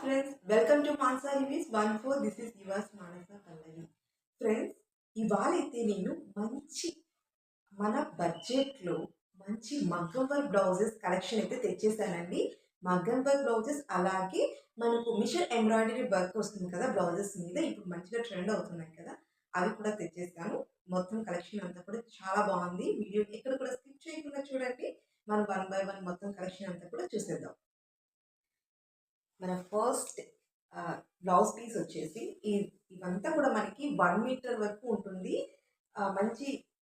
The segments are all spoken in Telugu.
Friends welcome to Manasa reviews one four this is yours Manasa Pallavi friends ఇవాళ అయితే నేను మంచి మన బడ్జెట్లో మంచి మగ్గం వర్క్ బ్లౌజెస్ కలెక్షన్ అయితే తెచ్చేసానండి. మగ్గం వర్క్ బ్లౌజెస్ అలాగే మనకు మిషన్ ఎంబ్రాయిడరీ వర్క్ వస్తుంది కదా బ్లౌజెస్ మీద. ఇప్పుడు మంచిగా ట్రెండ్ అవుతున్నాయి కదా. అవి కూడా తెచ్చేసాను. మొత్తం కలెక్షన్ అంతా కూడా చాలా బాగుంది. వీడియో ఎక్కడ కూడా స్కిప్ చేయకుండా చూడండి. మనం వన్ బై వన్ మొత్తం కలెక్షన్ అంతా కూడా చూసేద్దాం. మన ఫస్ట్ బ్లౌజ్ పీస్ వచ్చేసి ఈ ఇవంతా కూడా మనకి వన్ మీటర్ వరకు ఉంటుంది. మంచి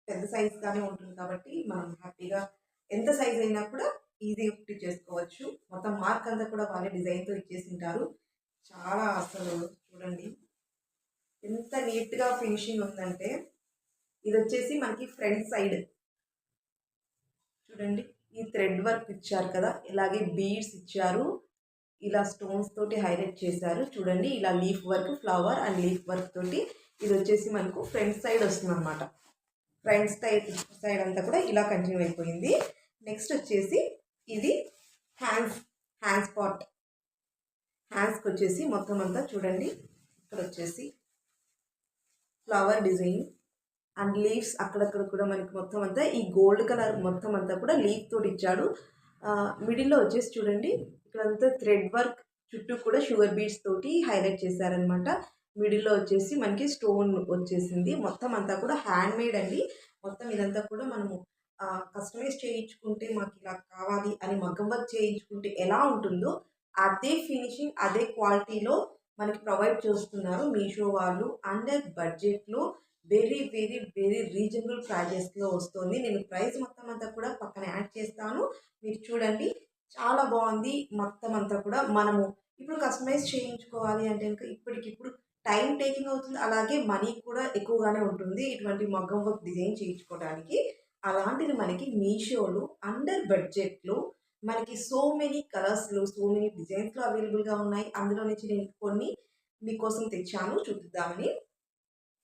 పెద్ద సైజ్గానే ఉంటుంది కాబట్టి మనం హ్యాపీగా ఎంత సైజ్ అయినా కూడా ఈజీగా ఫిట్ చేసుకోవచ్చు. మొత్తం మార్క్ అంతా కూడా వాళ్ళే డిజైన్తో ఇచ్చేసి ఉంటారు చాలా అసలు చూడండి. ఎంత నీట్గా ఫినిషింగ్ ఉందంటే ఇది వచ్చేసి మనకి ఫ్రంట్ సైడ్ చూడండి ఈ థ్రెడ్ వర్క్ ఇచ్చారు కదా ఇలాగే బీడ్స్ ఇచ్చారు. ఇలా స్టోన్స్ తోటి హైలైట్ చేశారు. చూడండి ఇలా leaf work flower and leaf work తోటి ఇది వచ్చేసి మనకు ఫ్రంట్ సైడ్ వస్తుంది అనమాట ఫ్రంట్ సైడ్ సైడ్ అంతా కూడా ఇలా కంటిన్యూ అయిపోయింది. నెక్స్ట్ వచ్చేసి ఇది హ్యాండ్స్ హ్యాండ్స్ పాట్ హ్యాండ్స్కి వచ్చేసి మొత్తం అంతా చూడండి. ఇక్కడ వచ్చేసి ఫ్లవర్ డిజైన్ అండ్ లీవ్స్ అక్కడక్కడ కూడా మనకి మొత్తం అంతా ఈ గోల్డ్ కలర్ మొత్తం అంతా కూడా లీఫ్ తోటి ఇచ్చాడు. మిడిల్లో వచ్చేసి చూడండి. ఇక్కడంతా థ్రెడ్ వర్క్ చుట్టూ కూడా షుగర్ బీడ్స్ తోటి హైలైట్ చేశారనమాట మిడిల్లో వచ్చేసి మనకి స్టోన్ వచ్చేసింది. మొత్తం అంతా కూడా హ్యాండ్ మేడ్ అండి. మొత్తం ఇదంతా కూడా మనము కస్టమైజ్ చేయించుకుంటే మాకు ఇలా కావాలి అని మగ్గం వర్క్ చేయించుకుంటే ఎలా ఉంటుందో అదే ఫినిషింగ్ అదే క్వాలిటీలో మనకి ప్రొవైడ్ చేస్తున్నారు మీషో వాళ్ళు. అండర్ బడ్జెట్లో వెరీ వెరీ వెరీ రీజనబుల్ ప్రైజెస్లో వస్తుంది. నేను ప్రైస్ మొత్తం అంతా కూడా పక్కన యాడ్ చేస్తాను. మీరు చూడండి. చాలా బాగుంది. మొత్తం అంతా కూడా మనము ఇప్పుడు కస్టమైజ్ చేయించుకోవాలి అంటే కనుక ఇప్పటికిప్పుడు టైం టేకింగ్ అవుతుంది. అలాగే మనీ కూడా ఎక్కువగానే ఉంటుంది. ఇటువంటి మగ్గం వర్క్ డిజైన్ చేయించుకోవడానికి. అలాంటిది మనకి మీషోలో అండర్ బడ్జెట్లో మనకి సో మెనీ కలర్స్లో సో మెనీ డిజైన్స్లో అవైలబుల్గా ఉన్నాయి. అందులో నుంచి నేను కొన్ని మీకోసం తెచ్చాను. చూపిద్దామని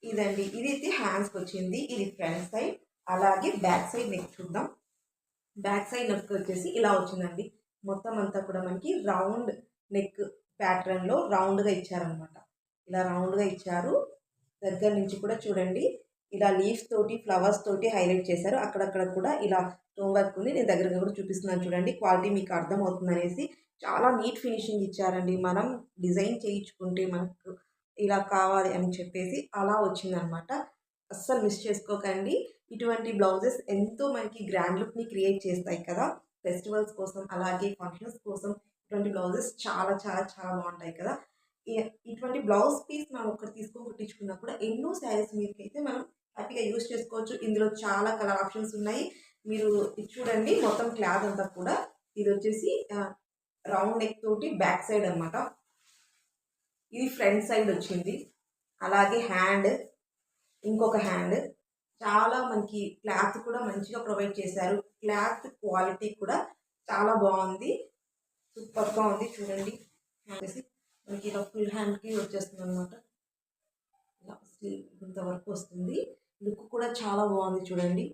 ఇదండి. ఇది అయితే హ్యాండ్స్కి వచ్చింది. ఇది ఫ్రంట్ సైడ్ అలాగే బ్యాక్ సైడ్ నెక్ చూద్దాం. బ్యాక్ సైడ్ నెక్ వచ్చేసి ఇలా వచ్చిందండి. మొత్తం అంతా కూడా మనకి రౌండ్ నెక్ ప్యాటర్న్లో రౌండ్గా ఇచ్చారనమాట ఇలా రౌండ్గా ఇచ్చారు. దగ్గర నుంచి కూడా చూడండి. ఇలా లీవ్స్ తోటి ఫ్లవర్స్ తోటి హైలైట్ చేశారు. అక్కడక్కడ కూడా ఇలా స్టోన్ వర్క్ ఉంది. నేను దగ్గరగా కూడా చూపిస్తున్నాను చూడండి. క్వాలిటీ మీకు అర్థమవుతుంది అనేసి చాలా నీట్ ఫినిషింగ్ ఇచ్చారండి. మనం డిజైన్ చేయించుకుంటే మనకు ఇలా కావాలి అని చెప్పేసి అలా వచ్చిందనమాట అస్సలు మిస్ చేసుకోకండి. ఇటువంటి బ్లౌజెస్ ఎంతో మనకి గ్రాండ్ లుక్ని క్రియేట్ చేస్తాయి కదా. ఫెస్టివల్స్ కోసం అలాగే ఫంక్షన్స్ కోసం ఇటువంటి బ్లౌజెస్ చాలా చాలా చాలా బాగుంటాయి కదా. ఇటువంటి బ్లౌజ్ పీస్ మనం ఒకటి తీసుకొని కుట్టించుకున్నా కూడా ఎన్నో శారీస్ మీదకి అయితే మనం హ్యాపీగా యూస్ చేసుకోవచ్చు. ఇందులో చాలా కలర్ ఆప్షన్స్ ఉన్నాయి. మీరు చూడండి మొత్తం క్లాత్ అంతా కూడా. ఇది వచ్చేసి రౌండ్ నెక్ తోటి బ్యాక్ సైడ్ అన్నమాట. ఇది ఫ్రంట్ సైడ్ వచ్చింది. అలాగే హ్యాండ్ ఇంకొక హ్యాండ్ చాలా మనకి క్లాత్ కూడా మంచిగా ప్రొవైడ్ చేశారు. క్లాత్ క్వాలిటీ కూడా చాలా బాగుంది. సూపర్గా ఉంది. చూడండి. వచ్చేసి మనకి ఇలా ఫుల్ హ్యాండ్కి వచ్చేస్తుంది అనమాట ఇలా ఇంతవరకు వస్తుంది. లుక్ కూడా చాలా బాగుంది చూడండి.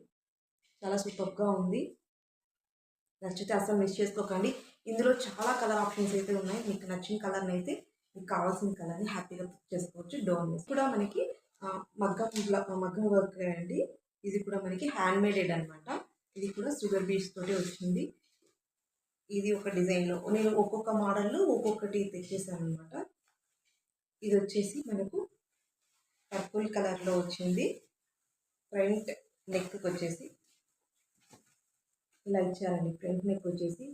చాలా సూపర్గా ఉంది. నచ్చితే అసలు మిస్ చేసుకోకండి. ఇందులో చాలా కలర్ ఆప్షన్స్ అయితే ఉన్నాయి. మీకు నచ్చిన కలర్ని అయితే మీకు కావాల్సిన కలర్ని హ్యాపీగా పిక్ చేసుకోవచ్చు. డోన్ కూడా మనకి మగ్గం మగ్గం వర్క్ అండి. ఇది కూడా మనకి హ్యాండ్ మేడెడ్ అనమాట ఇది కూడా షుగర్ బీచ్ తోటి వచ్చింది. ఇది ఒక డిజైన్లో నేను ఒక్కొక్క మోడల్లో ఒక్కొక్కటి తెచ్చేసాను అనమాట ఇది వచ్చేసి మనకు పర్పుల్ కలర్లో వచ్చింది. ఫ్రంట్ నెక్కి వచ్చేసి ఇలా ఇచ్చారండి. ఫ్రంట్ నెక్ వచ్చేసి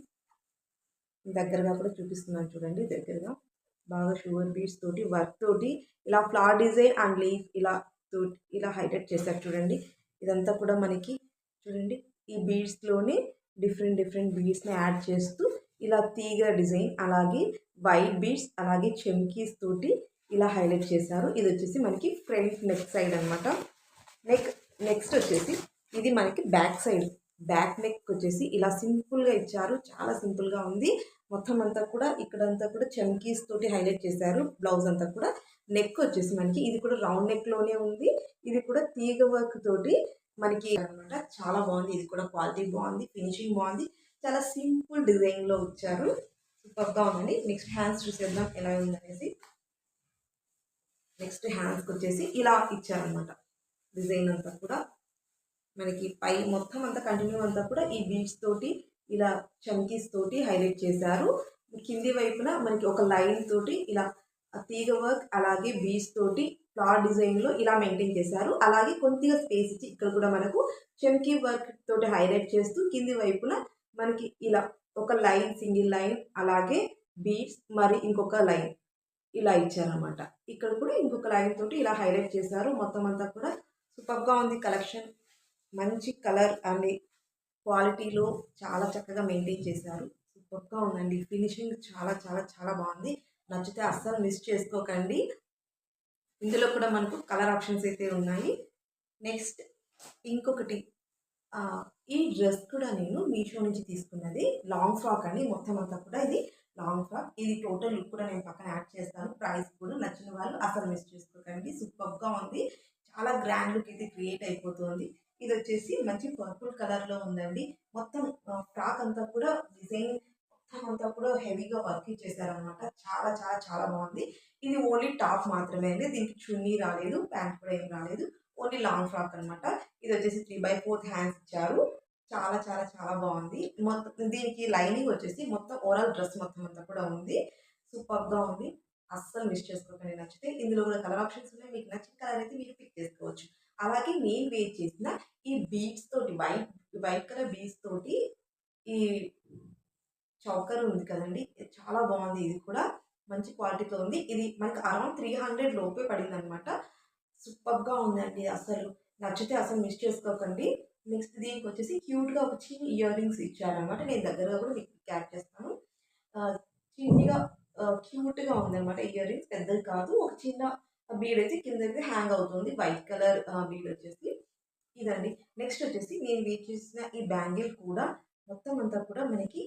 దగ్గరగా కూడా చూపిస్తున్నాను చూడండి దగ్గరగా. బాగా షుగర్ బీట్స్ తోటి వర్క్ తోటి ఇలా ఫ్లవర్ డిజైన్ అండ్ లీఫ్ ఇలా తోటి ఇలా హైలైట్ చేశారు చూడండి. ఇదంతా కూడా మనకి చూడండి ఈ బీడ్స్లోనే డిఫరెంట్ డిఫరెంట్ బీడ్స్ని యాడ్ చేస్తూ ఇలా తీగ డిజైన్ అలాగే వైట్ బీడ్స్ అలాగే చెమ్కీస్ తోటి ఇలా హైలైట్ చేశారు. ఇది వచ్చేసి మనకి ఫ్రంట్ నెక్ సైడ్ అనమాట నెక్ నెక్స్ట్ వచ్చేసి ఇది మనకి బ్యాక్ సైడ్ బ్యాక్ నెక్ వచ్చేసి ఇలా సింపుల్గా ఇచ్చారు. చాలా సింపుల్గా ఉంది. మొత్తం అంతా కూడా ఇక్కడంతా కూడా చంకీస్ తోటి హైలైట్ చేశారు. బ్లౌజ్ అంతా కూడా నెక్ వచ్చేసి మనకి ఇది కూడా రౌండ్ నెక్లోనే ఉంది. ఇది కూడా తీగ వర్క్ తోటి మనకి అనమాట చాలా బాగుంది. ఇది కూడా క్వాలిటీ బాగుంది. ఫినిషింగ్ బాగుంది. చాలా సింపుల్ డిజైన్లో ఇచ్చారు. సూపర్గా ఉందండి. నెక్స్ట్ హ్యాండ్స్ చూసేద్దాం ఎలా ఉందనేసి. నెక్స్ట్ హ్యాండ్స్కి వచ్చేసి ఇలా ఇచ్చారనమాట డిజైన్ అంతా కూడా. మనకి పై మొత్తం అంతా కంటిన్యూ అంతా కూడా ఈ బీచ్ తోటి ఇలా చంకీస్ తోటి హైలైట్ చేశారు. కింది వైపున మనకి ఒక లైన్ తోటి ఇలా తీగ వర్క్ అలాగే బీచ్ తోటి ఫ్లవర్ డిజైన్లో ఇలా మెయింటైన్ చేశారు. అలాగే కొద్దిగా స్పేస్ ఇచ్చి ఇక్కడ కూడా మనకు చంకీ వర్క్ తోటి హైలైట్ చేస్తూ కింది వైపున మనకి ఇలా ఒక లైన్ సింగిల్ లైన్ అలాగే బీడ్స్ మరి ఇంకొక లైన్ ఇలా ఇచ్చారనమాట ఇక్కడ కూడా ఇంకొక లైన్ తోటి ఇలా హైలైట్ చేశారు. మొత్తం అంతా కూడా సూపర్గా ఉంది కలెక్షన్ మంచి కలర్ అండ్ క్వాలిటీలో చాలా చక్కగా మెయింటైన్ చేశారు. సూపర్గా ఉందండి. ఫినిషింగ్ చాలా చాలా చాలా బాగుంది. నచ్చితే అస్సలు మిస్ చేసుకోకండి. ఇందులో కూడా మనకు కలర్ ఆప్షన్స్ అయితే ఉన్నాయి. నెక్స్ట్ ఇంకొకటి ఈ డ్రెస్ కూడా నేను మీషో నుంచి తీసుకున్నది. లాంగ్ ఫ్రాక్ అండి. మొత్తం అంతా కూడా ఇది లాంగ్ ఫ్రాక్. ఇది టోటల్ లుక్ కూడా నేను పక్కన యాడ్ చేస్తాను. ప్రైస్ కూడా నచ్చిన వాళ్ళు అసలు మిస్ చేసుకోకండి. సూపర్గా ఉంది. చాలా గ్రాండ్ లుక్ అయితే క్రియేట్ అయిపోతుంది. ఇది వచ్చేసి మంచి పర్పుల్ కలర్లో ఉందండి. మొత్తం ఫ్రాక్ అంతా కూడా డిజైన్ మొత్తం అంతా కూడా హెవీగా వర్క్ చేశారనమాట చాలా చాలా చాలా బాగుంది. ఇది ఓన్లీ టాప్ మాత్రమే అండి. దీనికి చున్నీ రాలేదు ప్యాంట్ కూడా ఏం రాలేదు. ఓన్లీ లాంగ్ ఫ్రాక్ అనమాట ఇది వచ్చేసి త్రీ బై ఫోర్త్ హ్యాండ్స్ ఇచ్చారు. చాలా చాలా చాలా బాగుంది. మొత్తం దీనికి లైనింగ్ వచ్చేసి మొత్తం ఓవరాల్ డ్రెస్ మొత్తం అంతా కూడా ఉంది. సూపర్గా ఉంది. అస్సలు మిస్ చేసుకోకండి. నచ్చితే ఇందులో కూడా కలర్ ఆప్షన్స్ ఉన్నాయి. మీకు నచ్చిన కలర్ అయితే మీరు పిక్ చేసుకోవచ్చు. అలాగే నేను వేర్ చేసిన ఈ బీడ్స్ తోటి వైట్ వైట్ కలర్ బీడ్స్ తోటి ఈ చౌకర్ ఉంది కదండి. చాలా బాగుంది. ఇది కూడా మంచి క్వాలిటీతో ఉంది. ఇది మనకు అరౌండ్ త్రీ హండ్రెడ్ లోపే పడింది అనమాట సూపర్గా ఉందండి. అసలు నచ్చితే అసలు మిస్ చేసుకోకండి. నెక్స్ట్ దీనికి వచ్చేసి క్యూట్గా ఒక చిన్న ఇయర్ రింగ్స్ ఇచ్చారనమాట నేను దగ్గరగా కూడా మీకు క్యాచ్ చేస్తాను. చిన్నగా క్యూట్గా ఉందన్నమాట. ఇయర్ రింగ్స్ పెద్దది కాదు. ఒక చిన్న బీడ్ అయితే కింద అయితే హ్యాంగ్ అవుతుంది. వైట్ కలర్ బీడ్ వచ్చేసి ఇదండి. నెక్స్ట్ వచ్చేసి నేను వేట్ చేసిన ఈ బ్యాంగిల్ కూడా మొత్తం అంతా కూడా మనకి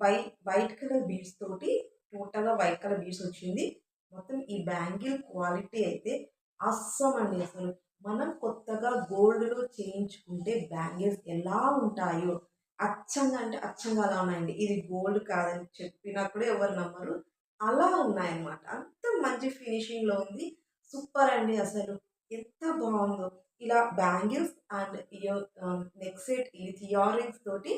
వైట్ వైట్ కలర్ బీడ్స్ తోటి టోటల్గా వైట్ కలర్ బీడ్స్ వచ్చింది. మొత్తం ఈ బ్యాంగిల్ క్వాలిటీ అయితే అస్సం అండి అసలు. మనం కొత్తగా గోల్డ్లో చేయించుకుంటే బ్యాంగిల్స్ ఎలా ఉంటాయో అచ్చంగా అంటే అచ్చంగా అలా ఉన్నాయండి. ఇది గోల్డ్ కాదని చెప్పినా కూడా ఎవరు నమ్మరు. అలా ఉన్నాయన్నమాట. అంత మంచి ఫినిషింగ్లో ఉంది. సూపర్ అండి అసలు. ఎంత బాగుందో. ఇలా bangles and ear neck set earrings తోటి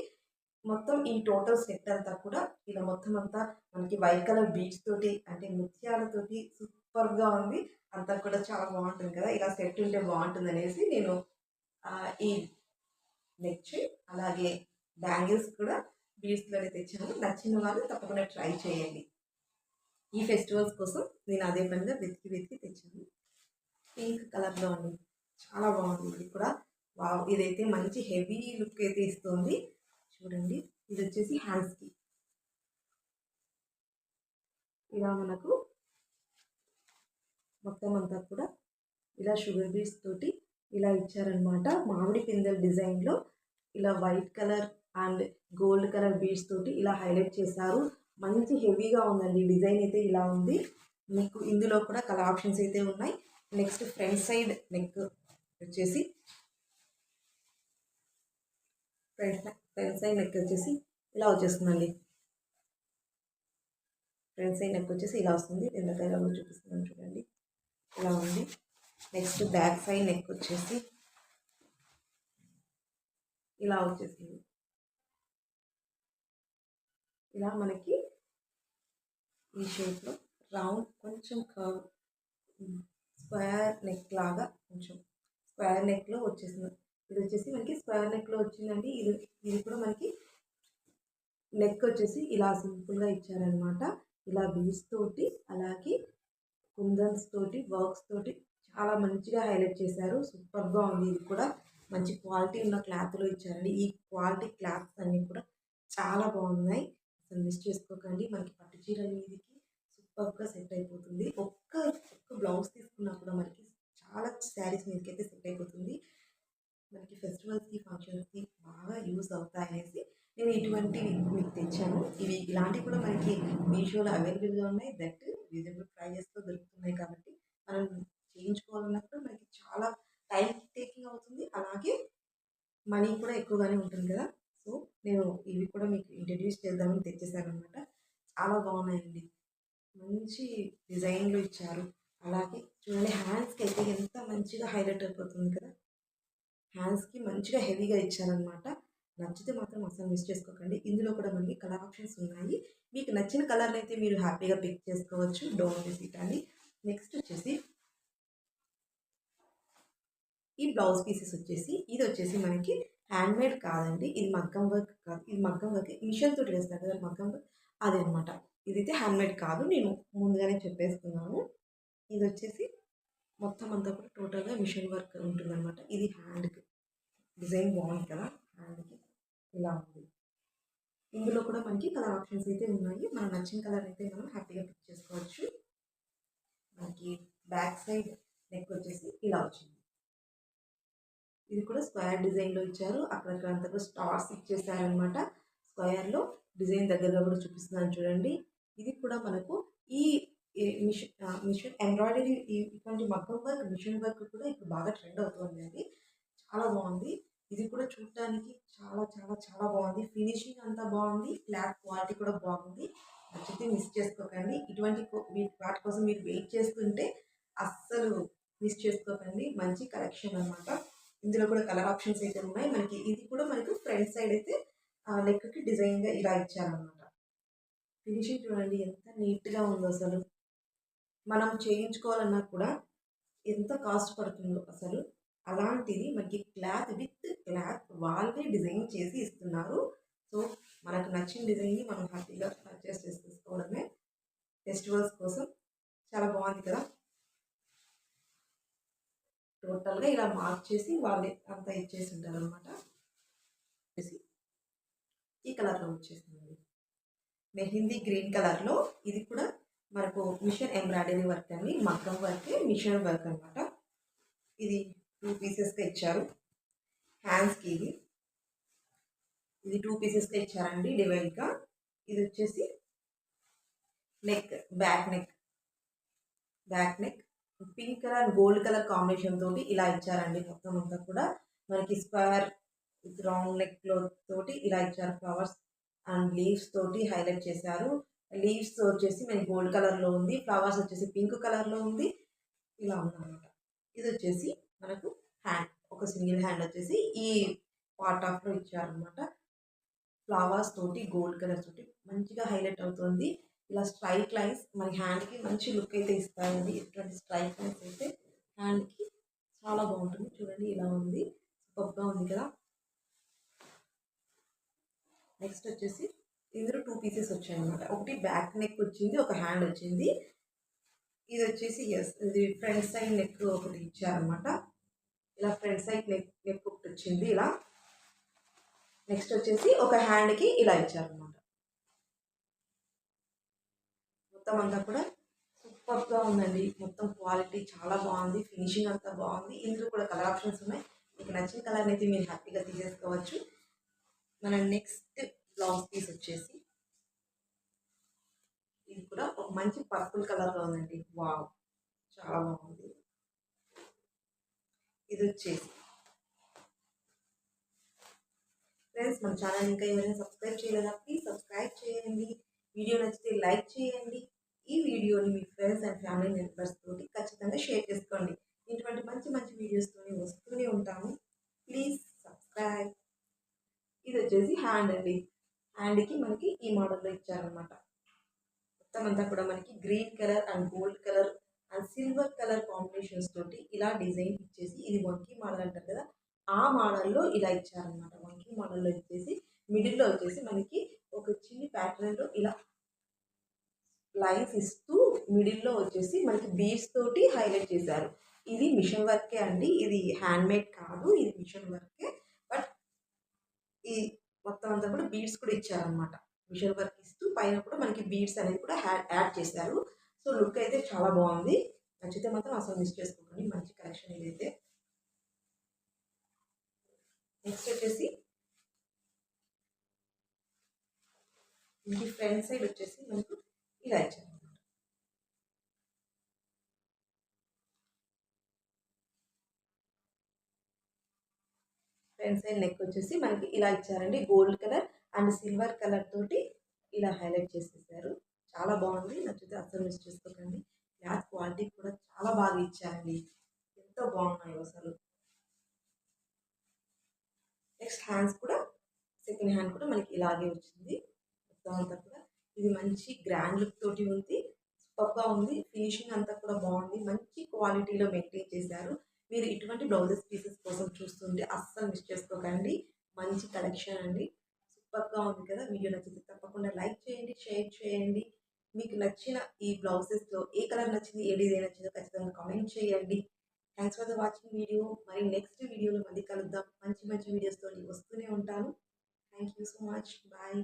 మొత్తం ఈ టోటల్ సెట్ అంతా కూడా ఇలా మొత్తం అంతా మనకి వైట్ కలర్ బీచ్ తోటి అంటే ముత్యాలతోటి సూపర్గా ఉంది. అంతా కూడా చాలా బాగుంటుంది కదా. ఇలా సెట్ ఉంటే బాగుంటుంది అనేసి నేను ఈ నెక్ అలాగే బ్యాంగిల్స్ కూడా బీడ్స్లోనే తెచ్చాను. నచ్చిన వాళ్ళు తప్పకుండా ట్రై చేయండి. ఈ ఫెస్టివల్స్ కోసం నేను అదే పనిగా వెతికి వెతికి తెచ్చాను. పింక్ కలర్లో ఉంది. చాలా బాగుంది. ఇది కూడా. వావ్. ఇదైతే మంచి హెవీ లుక్ అయితే ఇస్తుంది. చూడండి. ఇది వచ్చేసి హ్యాండ్స్కి. ఇలా మనకు మొత్తం అంతా కూడా ఇలా షుగర్ బీడ్స్ తోటి ఇలా ఇచ్చారనమాట మామిడి పిందెల డిజైన్లో ఇలా white colour and gold colour beads తోటి ఇలా హైలైట్ చేశారు. మంచి హెవీగా ఉందండి. డిజైన్ అయితే ఇలా ఉంది. మీకు ఇందులో కూడా కలర్ ఆప్షన్స్ అయితే ఉన్నాయి. నెక్స్ట్ ఫ్రంట్ సైడ్ నెక్ వచ్చేసి ఫ్రంట్ ఫ్రంట్ సైడ్ నెక్ వచ్చేసి ఇలా వచ్చేస్తుందండి. ఫ్రంట్ సైడ్ నెక్ వచ్చేసి ఇలా వస్తుంది. ఎండకాయలో చూపిస్తుందని చూపిస్తున్నాను చూడండి. ఇలా ఉంది. నెక్స్ట్ బ్యాక్ సైడ్ నెక్ వచ్చేసి ఇలా వచ్చేసింది. ఇలా మనకి ఈ షేప్లో రౌండ్ కొంచెం కర్వ్ స్క్వేర్ నెక్ లాగా కొంచెం స్క్వేర్ నెక్లో వచ్చేసింది. ఇది వచ్చేసి మనకి స్క్వేర్ నెక్లో వచ్చిందండి. ఇది ఇది కూడా మనకి నెక్ వచ్చేసి ఇలా సింపుల్గా ఇచ్చారనమాట ఇలా బీస్ తోటి అలాగే కుందన్స్ తోటి వర్క్స్ తోటి చాలా మంచిగా హైలైట్ చేశారు. సూపర్గా ఉంది. ఇది కూడా మంచి క్వాలిటీ ఉన్న క్లాత్లో ఇచ్చారండి. ఈ క్వాలిటీ క్లాత్స్ అన్నీ కూడా చాలా బాగున్నాయి. అసలు మిస్ చేసుకోకండి. మనకి పట్టు చీర మీదకి సూపర్గా సెట్ అయిపోతుంది. ఒక్క ఒక్క బ్లౌజ్ తీసుకున్నా కూడా మనకి చాలా శారీస్ మీదకి అయితే సెట్ అయిపోతుంది. మనకి ఫెస్టివల్స్కి ఫంక్షన్స్కి బాగా యూస్ అవుతాయనేసి నేను ఇటువంటివి మీకు తెచ్చాను. ఇవి ఇలాంటివి కూడా మనకి మీషోలో అవైలబుల్గా ఉన్నాయి. దట్ రీజనబుల్ ప్రైజెస్లో దొరుకుతున్నాయి కాబట్టి మనం చేయించుకోవాలన్నప్పుడు మనకి చాలా టైం టేకింగ్ అవుతుంది. అలాగే మనీ కూడా ఎక్కువగానే ఉంటుంది కదా. సో నేను ఇవి కూడా మీకు ఇంట్రడ్యూస్ చేద్దామని తెచ్చేసారనమాట. చాలా బాగున్నాయండి. మంచి డిజైన్లో ఇచ్చారు. అలాగే చూడండి హ్యాండ్స్కి అయితే ఎంత మంచిగా హైలైట్ అయిపోతుంది కదా. హ్యాండ్స్కి మంచిగా హెవీగా ఇచ్చారనమాట. నచ్చితే మాత్రం అసలు మిస్ చేసుకోకండి. ఇందులో కూడా మనకి కలర్ ఆప్షన్స్ ఉన్నాయి. మీకు నచ్చిన కలర్ని అయితే మీరు హ్యాపీగా పిక్ చేసుకోవచ్చు. డోంట్ విజిట్ అండి. నెక్స్ట్ వచ్చేసి ఈ బ్లౌజ్ పీసెస్ వచ్చేసి ఇది వచ్చేసి మనకి హ్యాండ్మేడ్ కాదండి. ఇది మగ్గం వర్క్ కాదు. ఇది మగ్గం వర్క్ మిషన్ తోటి వేస్తారు కదా మగ్గం వర్క్ అదే అనమాట ఇదైతే హ్యాండ్మేడ్ కాదు. నేను ముందుగానే చెప్పేస్తున్నాను ఇది వచ్చేసి మొత్తం అంతా కూడా టోటల్గా మిషన్ వర్క్ ఉంటుందన్నమాట. ఇది హ్యాండ్కి డిజైన్ బాగుంది కదా హ్యాండ్కి ఇలా ఉంది. ఇందులో కూడా మనకి కలర్ ఆప్షన్స్ అయితే ఉన్నాయి. మనం నచ్చిన కలర్ అయితే మనం హ్యాపీగా పిక్ చేసుకోవచ్చు. మనకి బ్యాక్ సైడ్ నెక్ వచ్చేసి ఇలా వచ్చింది. ఇది కూడా స్క్వేర్ డిజైన్లో ఇచ్చారు. అక్కడక్కడ అంతా కూడా స్టార్స్ ఇచ్చేసారనమాట స్క్వేర్లో డిజైన్ దగ్గరగా కూడా చూపిస్తున్నాను చూడండి. ఇది కూడా మనకు ఈ మిషన్ మిషన్ ఎంబ్రాయిడరీ ఇటువంటి మగ్గం వర్క్ మిషన్ వర్క్ కూడా ఇప్పుడు బాగా ట్రెండ్ అవుతుంది అండి చాలా బాగుంది. ఇది కూడా చూడటానికి చాలా చాలా చాలా బాగుంది. ఫినిషింగ్ అంతా బాగుంది. క్లాత్ క్వాలిటీ కూడా బాగుంది. నచ్చితే మిస్ చేసుకోకండి. ఇటువంటి వాటి కోసం మీరు వెయిట్ చేస్తుంటే అస్సలు మిస్ చేసుకోకండి. మంచి కలెక్షన్ అనమాట ఇందులో కూడా కలర్ ఆప్షన్స్ అయితే ఉన్నాయి. మనకి ఇది కూడా మనకు ఫ్రంట్ సైడ్ అయితే నెక్కి డిజైన్గా ఇలా ఇచ్చారనమాట ఫినిషింగ్ చూడండి ఎంత నీట్గా ఉందో అసలు. మనం చేయించుకోవాలన్నా కూడా ఎంత కాస్ట్ పడుతుందో అసలు. అలాంటిది మనకి క్లాత్ విత్ క్లాత్ వాళ్ళే డిజైన్ చేసి ఇస్తున్నారు. సో మనకు నచ్చిన డిజైన్ని మనం హ్యాపీగా పర్చేస్ చేసేసుకోవడమే. ఫెస్టివల్స్ కోసం చాలా బాగుంది కదా. టోటల్గా ఇలా మార్క్ చేసి వాళ్ళే అంతా ఇచ్చేసి ఉంటారు అనమాట ఈ కలర్లో వచ్చేసింది. మెహిందీ గ్రీన్ కలర్లో ఇది కూడా మనకు మిషన్ ఎంబ్రాయిడరీ వర్క్ అండి. మగ్గం వర్క్ మిషన్ వర్క్ అనమాట ఇది టూ పీసెస్గా ఇచ్చారు. హ్యాండ్స్కి ఇది. ఇది టూ పీసెస్గా ఇచ్చారండి డివైడ్గా ఇది వచ్చేసి neck back neck. Back neck. Pink colour gold colour combination తోటి ఇలా ఇచ్చారండి. మొత్తం అంతా కూడా మనకి స్క్వేర్ రౌండ్ నెక్ తోటి ఇలా ఇచ్చారు ఫ్లవర్స్ అండ్ లీవ్స్ తోటి హైలైట్ చేశారు. లీవ్స్ వచ్చేసి మనకి గోల్డ్ కలర్లో ఉంది. ఫ్లవర్స్ వచ్చేసి పింక్ కలర్లో ఉంది. ఇలా ఉందన్నమాట. ఇది వచ్చేసి మనకు హ్యాండ్ ఒక సింగిల్ హ్యాండ్ వచ్చేసి ఈ పార్ట్ ఆఫ్లో ఇచ్చారనమాట ఫ్లవర్స్ తోటి గోల్డ్ కలర్ తోటి మంచిగా హైలైట్ అవుతుంది. ఇలా స్ట్రైక్ లైన్స్ మన హ్యాండ్కి మంచి లుక్ అయితే ఇస్తాయండి. ఇటువంటి స్ట్రైక్ లైన్స్ అయితే హ్యాండ్కి చాలా బాగుంటుంది. చూడండి ఇలా ఉంది. సూపర్గా ఉంది కదా. నెక్స్ట్ వచ్చేసి ఇందులో టూ పీసెస్ వచ్చాయి అనమాట ఒకటి బ్యాక్ నెక్ వచ్చింది ఒక హ్యాండ్ వచ్చింది. ఇది వచ్చేసి ఎస్ ఇది ఫ్రంట్ సైడ్ నెక్ ఒకటి ఇచ్చారనమాట ఇలా ఫ్రంట్ సైడ్ నెక్ నెక్ ఒకటి వచ్చింది ఇలా. నెక్స్ట్ వచ్చేసి ఒక హ్యాండ్కి ఇలా ఇచ్చారనమాట మొత్తం అంతా కూడా సూపర్గా ఉందండి. మొత్తం క్వాలిటీ చాలా బాగుంది. ఫినిషింగ్ అంతా బాగుంది. ఇందులో కూడా కలర్ ఆప్షన్స్ ఉన్నాయి. మీకు నచ్చిన కలర్ అయితే మీరు హ్యాపీగా తీసేసుకోవచ్చు. మన నెక్స్ట్ బ్లౌజ్ పీస్ వచ్చేసి ఇది కూడా ఒక మంచి పర్పుల్ కలర్లో ఉందండి. వావ్ చాలా బాగుంది. ఇది వచ్చేసి ఫ్రెండ్స్ మన ఛానల్ ఇంకా ఎవరైనా సబ్స్క్రైబ్ చేయలేదా? ప్లీజ్ సబ్స్క్రైబ్ చేయండి. వీడియో నచ్చితే లైక్ చేయండి. ఈ వీడియోని మీ ఫ్రెండ్స్ అండ్ ఫ్యామిలీ మెంబర్స్ తోటి ఖచ్చితంగా షేర్ చేసుకోండి. ఇటువంటి మంచి మంచి వీడియోస్తో వస్తూనే ఉంటాము. ప్లీజ్ సబ్స్క్రైబ్ ఇది వచ్చేసి హ్యాండ్ అండి. హ్యాండ్కి మనకి ఈ మోడల్లో ఇచ్చారనమాట మొత్తం అంతా కూడా మనకి green colour and gold colour and silver colour combinations తోటి ఇలా డిజైన్ ఇచ్చేసి ఇది వంకీ మోడల్ అంటారు కదా. ఆ మోడల్లో ఇలా ఇచ్చారనమాట వంకీ మోడల్లో ఇచ్చేసి మిడిల్లో వచ్చేసి మనకి ఒక చిన్ని ప్యాటర్న్లో ఇలా లైన్స్ ఇస్తూ మిడిల్లో వచ్చేసి మనకి బీడ్స్ తోటి హైలైట్ చేశారు. ఇది మిషన్ వర్కే అండి. ఇది హ్యాండ్మేడ్ కాదు. ఇది మిషన్ వర్కే. బట్ ఈ మొత్తం అంతా కూడా బీడ్స్ కూడా ఇచ్చారనమాట మిషన్ వర్క్ ఇస్తూ పైన కూడా మనకి బీడ్స్ అనేది కూడా యాడ్ చేశారు. సో లుక్ అయితే చాలా బాగుంది. నచ్చితే మాత్రం అసలు మిస్ చేసుకోకండి. మంచి కలెక్షన్ ఇదైతే. నెక్స్ట్ వచ్చేసి ఇంటి ఫ్రంట్ సైడ్ వచ్చేసి మనకు ఇలా ఫ్రంట్ సైడ్ నెక్ వచ్చేసి మనకి ఇలా ఇచ్చారండి. Gold colour and silver colour తోటి ఇలా హైలైట్ చేసేసారు. చాలా బాగుంది. నచ్చితే అసలు మిస్ చేసుకోకండి. క్లాత్ క్వాలిటీ కూడా చాలా బాగా ఇచ్చారండి. ఎంతో బాగున్నాయి అసలు. నెక్స్ట్ హ్యాండ్స్ కూడా సెకండ్ హ్యాండ్ కూడా మనకి ఇలాగే వచ్చింది. మొత్తం అంతా ఇది మంచి గ్రాండ్ లుక్ తోటి ఉంది సూపర్గా ఉంది ఫినిషింగ్ అంతా కూడా బాగుంది మంచి క్వాలిటీలో మెయింటైన్ చేశారు. మీరు ఇటువంటి బ్లౌజెస్ పీసెస్ కోసం చూస్తుంటే అస్సలు మిస్ చేసుకోకండి మంచి కలెక్షన్ అండి. సూపర్గా ఉంది కదా వీడియో నచ్చితే తప్పకుండా లైక్ చేయండి షేర్ చేయండి. మీకు నచ్చిన ఈ బ్లౌజెస్లో ఏ కలర్ నచ్చింది ఏ డిజైన్ నచ్చిందో ఖచ్చితంగా కామెంట్ చేయండి. Thanks for the watching video మరి నెక్స్ట్ వీడియోలో మళ్ళీ కలుద్దాం. మంచి మంచి వీడియోస్తో వస్తూనే ఉంటాను. Thank you so much bye